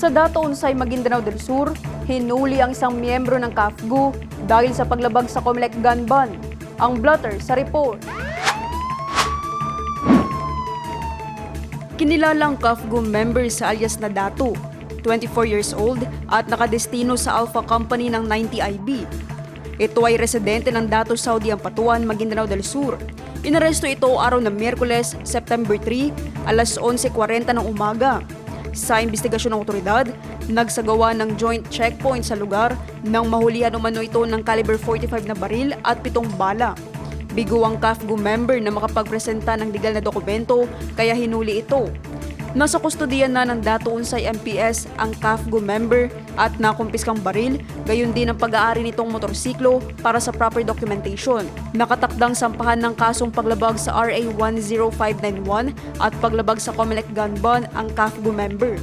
Sa Dato Unsay, Maguindanao del Sur, hinuli ang isang miyembro ng CAFGU dahil sa paglabag sa Comelec gun ban. Ang blotter sa report. Kinilalang CAFGU member sa alias na Dato, 24 years old at nakadestino sa Alpha Company ng 90IB. Ito ay residente ng Dato Saudi Ampatuan, Maguindanao del Sur. Inaresto ito araw ng Miyerkules, September 3, alas 11.40 ng umaga. Sa investigasyon ng otoridad, nagsagawa ng joint checkpoint sa lugar nang mahulihan umano ito ng caliber 45 na baril at pitong bala. Bigo ang CAFGU member na makapagpresenta ng legal na dokumento kaya hinuli ito. Nasa kustodiyan na ng Dato Unsay MPS ang CAFGU member at nakumpiskang baril, gayon din ang pag-aari nitong motorsiklo para sa proper documentation. Nakatakdang sampahan ng kasong paglabag sa RA 10591 at paglabag sa Comelec gun ban ang CAFGU member.